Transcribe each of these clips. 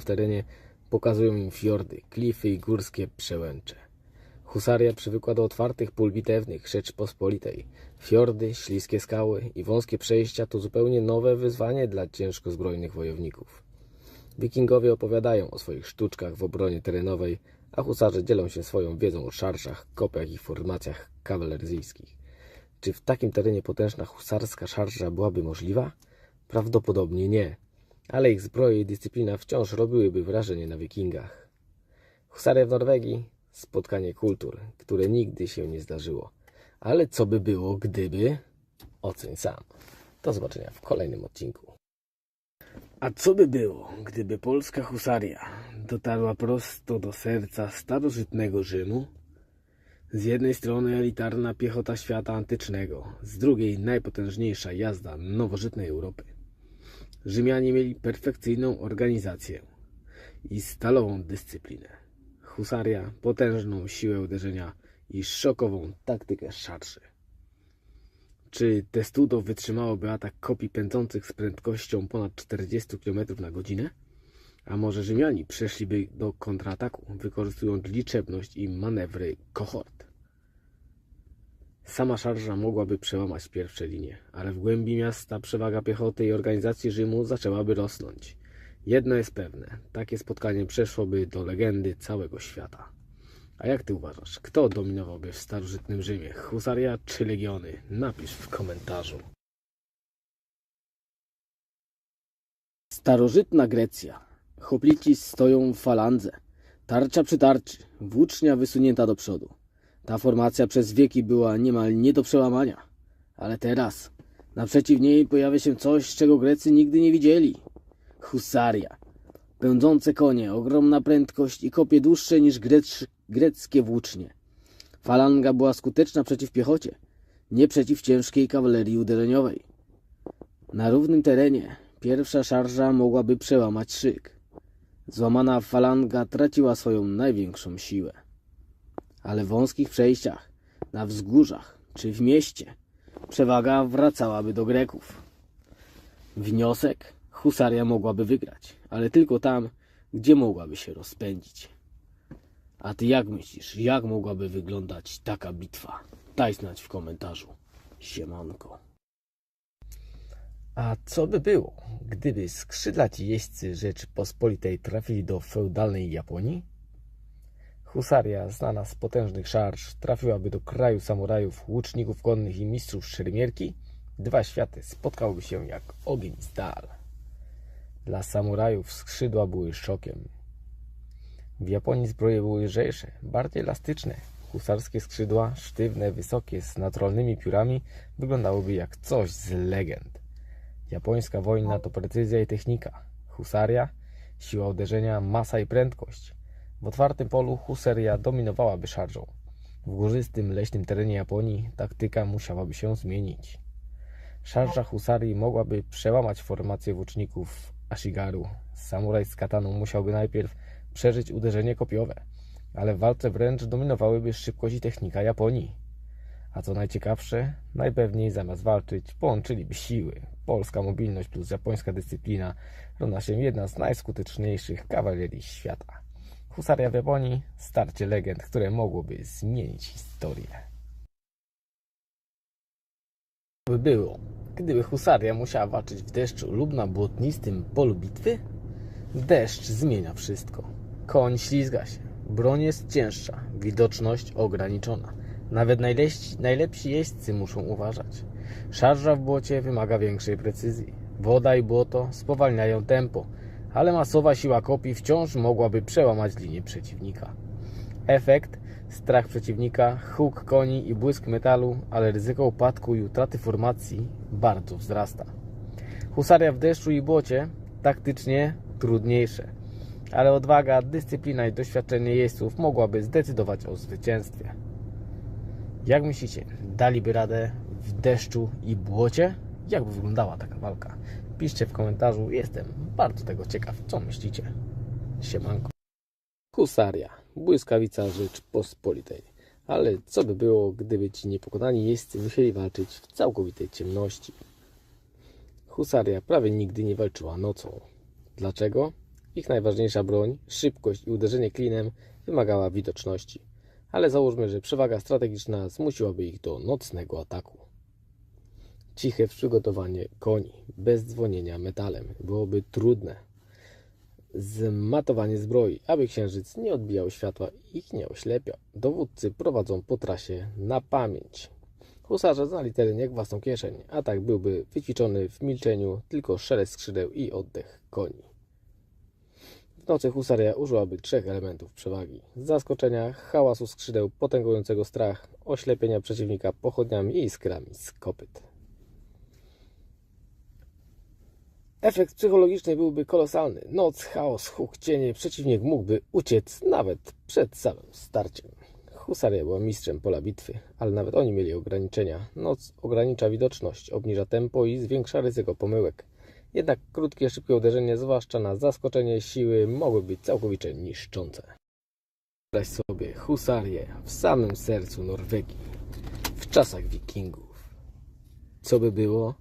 w terenie pokazują im fiordy, klify i górskie przełęcze. Husaria przywykła do otwartych pól bitewnych Rzeczypospolitej. Fiordy, śliskie skały i wąskie przejścia to zupełnie nowe wyzwanie dla ciężko zbrojnych wojowników. Wikingowie opowiadają o swoich sztuczkach w obronie terenowej, a husarze dzielą się swoją wiedzą o szarżach, kopiach i formacjach kawaleryjskich. Czy w takim terenie potężna husarska szarża byłaby możliwa? Prawdopodobnie nie, ale ich zbroje i dyscyplina wciąż robiłyby wrażenie na wikingach. Husaria w Norwegii spotkanie kultur, które nigdy się nie zdarzyło. Ale co by było, gdyby? Oceń sam. Do zobaczenia w kolejnym odcinku. A co by było, gdyby polska husaria dotarła prosto do serca starożytnego Rzymu? Z jednej strony elitarna piechota świata antycznego, z drugiej najpotężniejsza jazda nowożytnej Europy. Rzymianie mieli perfekcyjną organizację i stalową dyscyplinę. Husaria potężną siłę uderzenia i szokową taktykę szarży. Czy Testudo wytrzymałoby atak kopii pędzących z prędkością ponad 40 km na godzinę? A może Rzymiani przeszliby do kontrataku, wykorzystując liczebność i manewry kohort? Sama szarża mogłaby przełamać pierwsze linie, ale w głębi miasta przewaga piechoty i organizacji Rzymu zaczęłaby rosnąć. Jedno jest pewne, takie spotkanie przeszłoby do legendy całego świata. A jak ty uważasz, kto dominowałby w starożytnym Rzymie? Husaria czy legiony? Napisz w komentarzu. Starożytna Grecja. Hoplici stoją w falandze. Tarcza przy tarczy, włócznia wysunięta do przodu. Ta formacja przez wieki była niemal nie do przełamania. Ale teraz, naprzeciw niej pojawia się coś, czego Grecy nigdy nie widzieli. Husaria. Pędzące konie, ogromna prędkość i kopie dłuższe niż grecz, greckie włócznie. Falanga była skuteczna przeciw piechocie, nie przeciw ciężkiej kawalerii uderzeniowej. Na równym terenie pierwsza szarża mogłaby przełamać szyk. Złamana falanga traciła swoją największą siłę. Ale w wąskich przejściach, na wzgórzach czy w mieście przewaga wracałaby do Greków. Wniosek? Husaria mogłaby wygrać, ale tylko tam, gdzie mogłaby się rozpędzić. A ty jak myślisz, jak mogłaby wyglądać taka bitwa? Daj znać w komentarzu. Siemanko. A co by było, gdyby skrzydlaci jeźdźcy Rzeczypospolitej trafili do feudalnej Japonii? Husaria, znana z potężnych szarż, trafiłaby do kraju samurajów, łuczników konnych i mistrzów szermierki? Dwa światy spotkałyby się jak ogień z dal. Dla samurajów skrzydła były szokiem. W Japonii zbroje były lżejsze, bardziej elastyczne. Husarskie skrzydła, sztywne, wysokie, z naturalnymi piórami, wyglądałyby jak coś z legend. Japońska wojna to precyzja i technika. Husaria, siła uderzenia, masa i prędkość. W otwartym polu husaria dominowałaby szarżą. W górzystym, leśnym terenie Japonii taktyka musiałaby się zmienić. Szarża husarii mogłaby przełamać formację włóczników Ashigaru. Samuraj z kataną musiałby najpierw przeżyć uderzenie kopiowe, ale w walce wręcz dominowałyby szybkość i technika Japonii. A co najciekawsze, najpewniej zamiast walczyć połączyliby siły. Polska mobilność plus japońska dyscyplina równa się jedna z najskuteczniejszych kawalerii świata. Husaria w Japonii, starcie legend, które mogłoby zmienić historię. by było, gdyby husaria musiała walczyć w deszczu lub na błotnistym polu bitwy? Deszcz zmienia wszystko. Koń ślizga się, broń jest cięższa, widoczność ograniczona. Nawet najlepsi, najlepsi jeźdźcy muszą uważać. Szarża w błocie wymaga większej precyzji. Woda i błoto spowalniają tempo, ale masowa siła kopii wciąż mogłaby przełamać linię przeciwnika. Efekt strach przeciwnika, huk koni i błysk metalu, ale ryzyko upadku i utraty formacji bardzo wzrasta. Husaria w deszczu i błocie taktycznie trudniejsze, ale odwaga, dyscyplina i doświadczenie jeźdźców mogłaby zdecydować o zwycięstwie. Jak myślicie, daliby radę w deszczu i błocie? Jak by wyglądała taka walka? Piszcie w komentarzu, jestem bardzo tego ciekaw, co myślicie. Siemanko. Husaria, błyskawica Rzeczpospolitej. Ale co by było, gdyby ci niepokonani jeźdźcy musieli walczyć w całkowitej ciemności? Husaria prawie nigdy nie walczyła nocą. Dlaczego? Ich najważniejsza broń, szybkość i uderzenie klinem wymagała widoczności, ale załóżmy, że przewaga strategiczna zmusiłaby ich do nocnego ataku. Ciche przygotowanie koni, bez dzwonienia metalem, byłoby trudne. Zmatowanie zbroi, aby księżyc nie odbijał światła i ich nie oślepiał. Dowódcy prowadzą po trasie na pamięć. Husarze znali teren jak własną kieszeń, a tak byłby wyćwiczony w milczeniu tylko szelest skrzydeł i oddech koni. W nocy husaria użyłaby trzech elementów przewagi: zaskoczenia, hałasu skrzydeł potęgującego strach, oślepienia przeciwnika pochodniami i iskrami z kopyt. Efekt psychologiczny byłby kolosalny. Noc, chaos, huk, cienie, przeciwnik mógłby uciec nawet przed samym starciem. Husaria była mistrzem pola bitwy, ale nawet oni mieli ograniczenia. Noc ogranicza widoczność, obniża tempo i zwiększa ryzyko pomyłek. Jednak krótkie, szybkie uderzenie, zwłaszcza na zaskoczenie siły, mogły być całkowicie niszczące. Wyobraź sobie husarię w samym sercu Norwegii, w czasach wikingów. Co by było,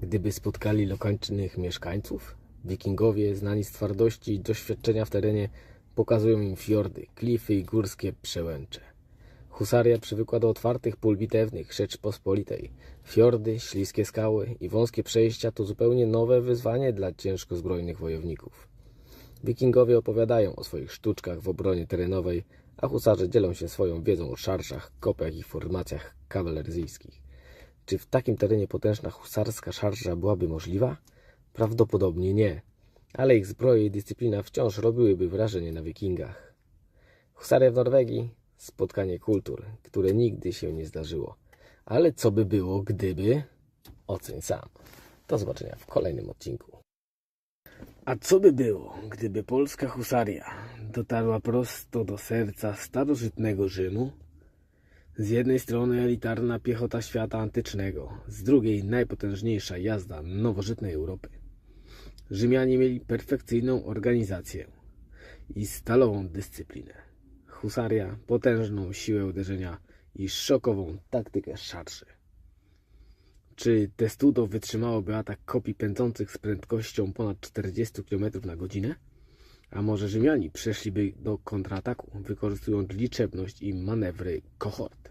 gdyby spotkali lokalnych mieszkańców? Wikingowie, znani z twardości i doświadczenia w terenie, pokazują im fiordy, klify i górskie przełęcze. Husaria przywykła do otwartych pól bitewnych Rzeczpospolitej. Fiordy, śliskie skały i wąskie przejścia to zupełnie nowe wyzwanie dla ciężko zbrojnych wojowników. Wikingowie opowiadają o swoich sztuczkach w obronie terenowej, a husarze dzielą się swoją wiedzą o szarżach, kopiach i formacjach kawaleryjskich. Czy w takim terenie potężna husarska szarża byłaby możliwa? Prawdopodobnie nie, ale ich zbroje i dyscyplina wciąż robiłyby wrażenie na wikingach. Husaria w Norwegii spotkanie kultur, które nigdy się nie zdarzyło. Ale co by było, gdyby? Oceń sam. Do zobaczenia w kolejnym odcinku. A co by było, gdyby polska husaria dotarła prosto do serca starożytnego Rzymu? Z jednej strony elitarna piechota świata antycznego, z drugiej najpotężniejsza jazda nowożytnej Europy. Rzymianie mieli perfekcyjną organizację i stalową dyscyplinę. Husaria, potężną siłę uderzenia i szokową taktykę szarży. Czy Testudo wytrzymałoby atak kopii pędzących z prędkością ponad 40 km na godzinę? A może Rzymiani przeszliby do kontrataku, wykorzystując liczebność i manewry kohort?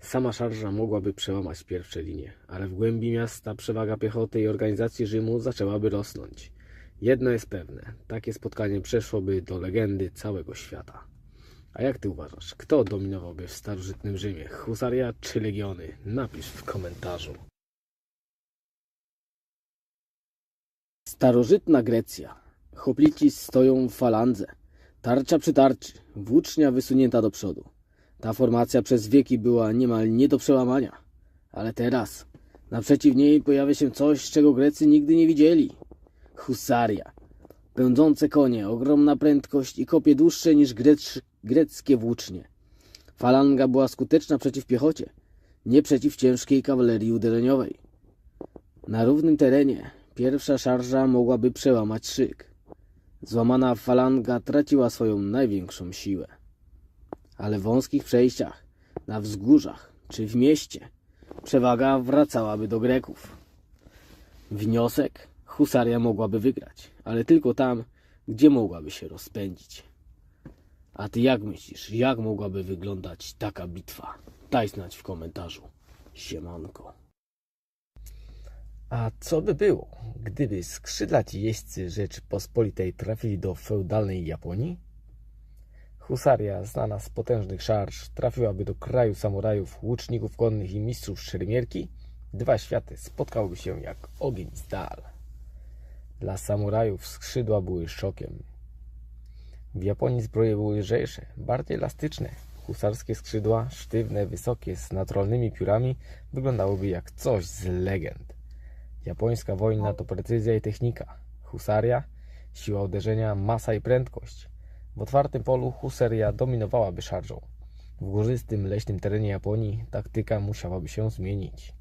Sama szarża mogłaby przełamać pierwsze linie, ale w głębi miasta przewaga piechoty i organizacji Rzymu zaczęłaby rosnąć. Jedno jest pewne, takie spotkanie przeszłoby do legendy całego świata. A jak ty uważasz, kto dominowałby w starożytnym Rzymie? Husaria czy legiony? Napisz w komentarzu. Starożytna Grecja. Hoplici stoją w falandze. Tarcza przy tarczy, włócznia wysunięta do przodu. Ta formacja przez wieki była niemal nie do przełamania. Ale teraz naprzeciw niej pojawia się coś, czego Grecy nigdy nie widzieli. Husaria. Pędzące konie, ogromna prędkość i kopie dłuższe niż grecz, greckie włócznie. Falanga była skuteczna przeciw piechocie, nie przeciw ciężkiej kawalerii uderzeniowej. Na równym terenie pierwsza szarża mogłaby przełamać szyk. Złamana falanga traciła swoją największą siłę. Ale w wąskich przejściach, na wzgórzach czy w mieście przewaga wracałaby do Greków. Wniosek husaria mogłaby wygrać, ale tylko tam, gdzie mogłaby się rozpędzić. A ty jak myślisz, jak mogłaby wyglądać taka bitwa? Daj znać w komentarzu. Siemanko. A co by było, gdyby skrzydlaci jeźdźcy Rzeczypospolitej trafili do feudalnej Japonii? Husaria, znana z potężnych szarż, trafiłaby do kraju samurajów, łuczników konnych i mistrzów szermierki? Dwa światy spotkałyby się jak ogień z dal. Dla samurajów skrzydła były szokiem. W Japonii zbroje były lżejsze, bardziej elastyczne. Husarskie skrzydła, sztywne, wysokie, z naturalnymi piórami, wyglądałyby jak coś z legend. Japońska wojna to precyzja i technika. Husaria, siła uderzenia, masa i prędkość. W otwartym polu husaria dominowałaby szarżą. W górzystym, leśnym terenie Japonii taktyka musiałaby się zmienić.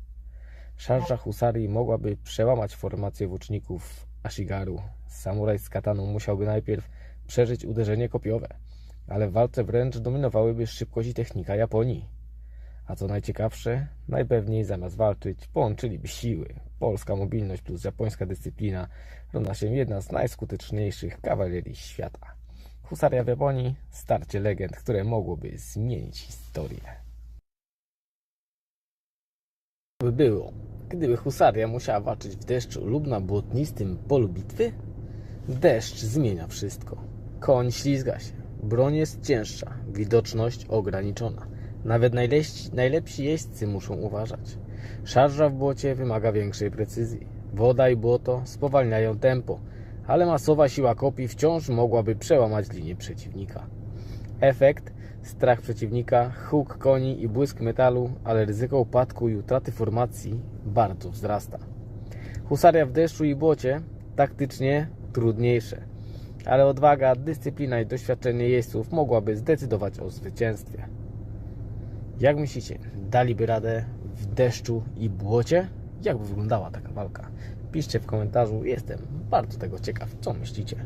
Szarża husarii mogłaby przełamać formację włóczników Ashigaru. Samuraj z kataną musiałby najpierw przeżyć uderzenie kopiowe, ale w walce wręcz dominowałyby szybkość i technika Japonii. A co najciekawsze, najpewniej zamiast walczyć, połączyliby siły. Polska mobilność plus japońska dyscyplina równa się jedna z najskuteczniejszych kawalerii świata. Husaria w Japonii, starcie legend, które mogłoby zmienić historię. by było, gdyby husaria musiała walczyć w deszczu lub na błotnistym polu bitwy? Deszcz zmienia wszystko. Koń ślizga się, broń jest cięższa, widoczność ograniczona. Nawet najlepsi, jeźdźcy muszą uważać. Szarża w błocie wymaga większej precyzji. Woda i błoto spowalniają tempo, ale masowa siła kopii wciąż mogłaby przełamać linię przeciwnika. Efekt strach przeciwnika, huk koni i błysk metalu, ale ryzyko upadku i utraty formacji bardzo wzrasta. Husaria w deszczu i błocie taktycznie trudniejsze, ale odwaga, dyscyplina i doświadczenie jeźdźców mogłaby zdecydować o zwycięstwie. Jak myślicie, daliby radę w deszczu i błocie? Jak by wyglądała taka walka? Piszcie w komentarzu, jestem bardzo tego ciekaw, co myślicie.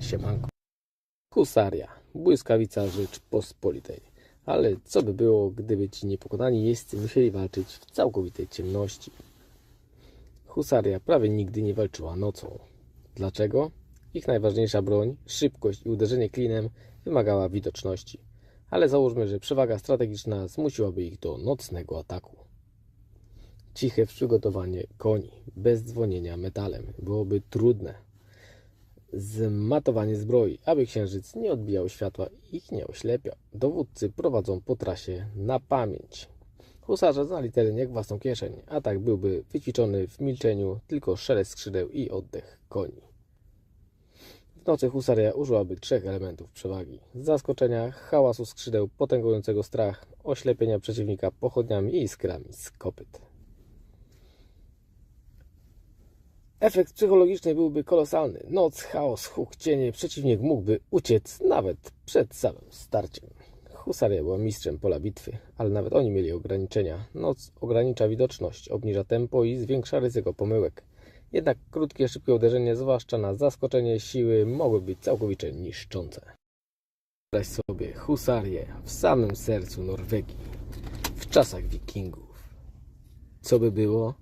Siemanko. Husaria, błyskawica Rzeczpospolitej. Ale co by było, gdyby ci niepokonani jeźdźcy musieli walczyć w całkowitej ciemności? Husaria prawie nigdy nie walczyła nocą. Dlaczego? Ich najważniejsza broń, szybkość i uderzenie klinem wymagała widoczności. Ale załóżmy, że przewaga strategiczna zmusiłaby ich do nocnego ataku. Ciche przygotowanie koni, bez dzwonienia metalem, byłoby trudne zmatowanie zbroi, aby księżyc nie odbijał światła i ich nie oślepiał. Dowódcy prowadzą po trasie na pamięć. Husarze znali teren jak własną kieszeń, a tak byłby wyćwiczony w milczeniu tylko szelest skrzydeł i oddech koni. W nocy husaria użyłaby trzech elementów przewagi. Zaskoczenia, hałasu skrzydeł potęgującego strach, oślepienia przeciwnika pochodniami i iskrami z kopyt. Efekt psychologiczny byłby kolosalny. Noc, chaos, huk, cienie. Przeciwnik mógłby uciec nawet przed samym starciem. Husaria była mistrzem pola bitwy, ale nawet oni mieli ograniczenia. Noc ogranicza widoczność, obniża tempo i zwiększa ryzyko pomyłek. Jednak krótkie, szybkie uderzenie, zwłaszcza na zaskoczenie siły, mogły być całkowicie niszczące. Wyobraź sobie husarię w samym sercu Norwegii, w czasach wikingów. Co by było,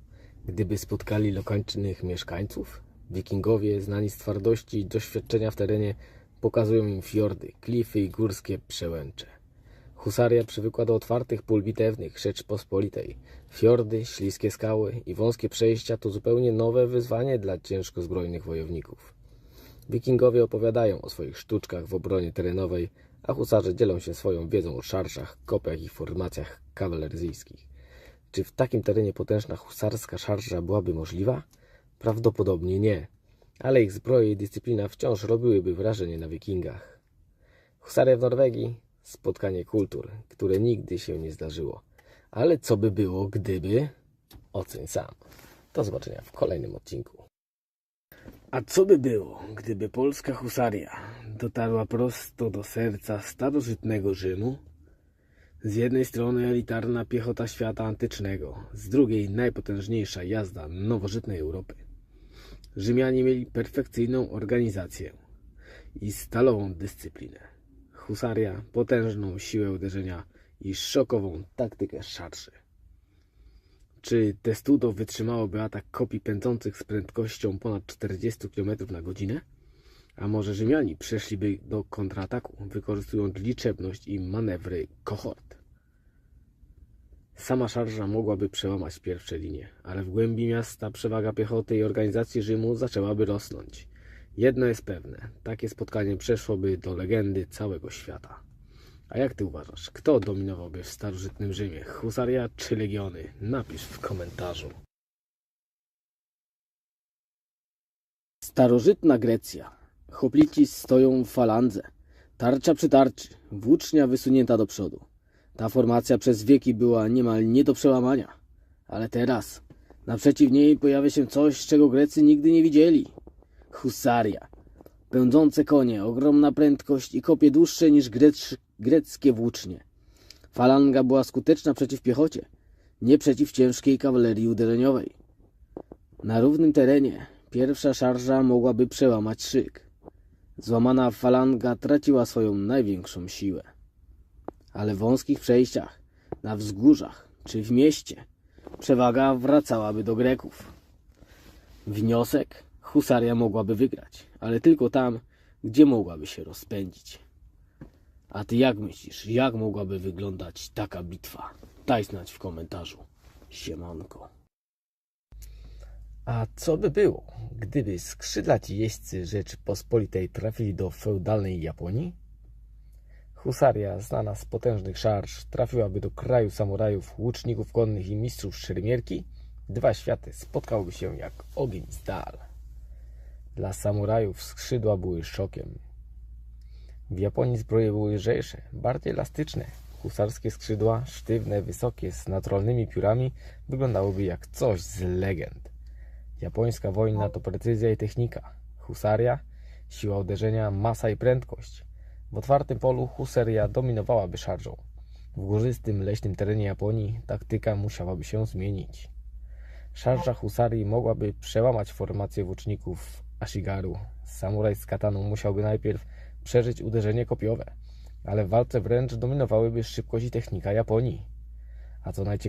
gdyby spotkali lokalnych mieszkańców? Wikingowie, znani z twardości i doświadczenia w terenie, pokazują im fiordy, klify i górskie przełęcze. Husaria przywykła do otwartych pól bitewnych Rzeczpospolitej. Fiordy, śliskie skały i wąskie przejścia to zupełnie nowe wyzwanie dla ciężko zbrojnych wojowników. Wikingowie opowiadają o swoich sztuczkach w obronie terenowej, a husarze dzielą się swoją wiedzą o szarżach, kopiach i formacjach kawaleryjskich. Czy w takim terenie potężna husarska szarża byłaby możliwa? Prawdopodobnie nie, ale ich zbroje i dyscyplina wciąż robiłyby wrażenie na wikingach. Husaria w Norwegii spotkanie kultur, które nigdy się nie zdarzyło. Ale co by było, gdyby? Oceń sam. Do zobaczenia w kolejnym odcinku. A co by było, gdyby polska husaria dotarła prosto do serca starożytnego Rzymu? Z jednej strony elitarna piechota świata antycznego, z drugiej najpotężniejsza jazda nowożytnej Europy. Rzymianie mieli perfekcyjną organizację i stalową dyscyplinę. Husaria, potężną siłę uderzenia i szokową taktykę szarży. Czy Testudo wytrzymałoby atak kopii pędzących z prędkością ponad 40 km na godzinę? A może Rzymiani przeszliby do kontrataku, wykorzystując liczebność i manewry kohort? Sama szarża mogłaby przełamać pierwsze linie, ale w głębi miasta przewaga piechoty i organizacji Rzymu zaczęłaby rosnąć. Jedno jest pewne, takie spotkanie przeszłoby do legendy całego świata. A jak ty uważasz, kto dominowałby w starożytnym Rzymie? Husaria czy legiony? Napisz w komentarzu. Starożytna Grecja. Hoplici stoją w falandze. Tarcza przy tarczy, włócznia wysunięta do przodu. Ta formacja przez wieki była niemal nie do przełamania. Ale teraz naprzeciw niej pojawia się coś, czego Grecy nigdy nie widzieli. Husaria. Pędzące konie, ogromna prędkość i kopie dłuższe niż greckie włócznie. Falanga była skuteczna przeciw piechocie, nie przeciw ciężkiej kawalerii uderzeniowej. Na równym terenie pierwsza szarża mogłaby przełamać szyk. Złamana falanga traciła swoją największą siłę. Ale w wąskich przejściach na wzgórzach czy w mieście, przewaga wracałaby do Greków. Wniosek husaria mogłaby wygrać, ale tylko tam, gdzie mogłaby się rozpędzić. A ty jak myślisz, jak mogłaby wyglądać taka bitwa? Daj znać w komentarzu. Siemanko. A co by było, gdyby skrzydlaci jeźdźcy Rzeczypospolitej trafili do feudalnej Japonii? Husaria, znana z potężnych szarż, trafiłaby do kraju samurajów, łuczników konnych i mistrzów szermierki? Dwa światy spotkałyby się jak ogień z dal. Dla samurajów skrzydła były szokiem. W Japonii zbroje były lżejsze, bardziej elastyczne. Husarskie skrzydła, sztywne, wysokie, z naturalnymi piórami, wyglądałyby jak coś z legend. Japońska wojna to precyzja i technika. Husaria, siła uderzenia, masa i prędkość. W otwartym polu husaria dominowałaby szarżą. W górzystym, leśnym terenie Japonii taktyka musiałaby się zmienić. Szarża husarii mogłaby przełamać formację włóczników Ashigaru. Samuraj z kataną musiałby najpierw przeżyć uderzenie kopiowe, ale w walce wręcz dominowałyby szybkość i technika Japonii. A co najciekawsze,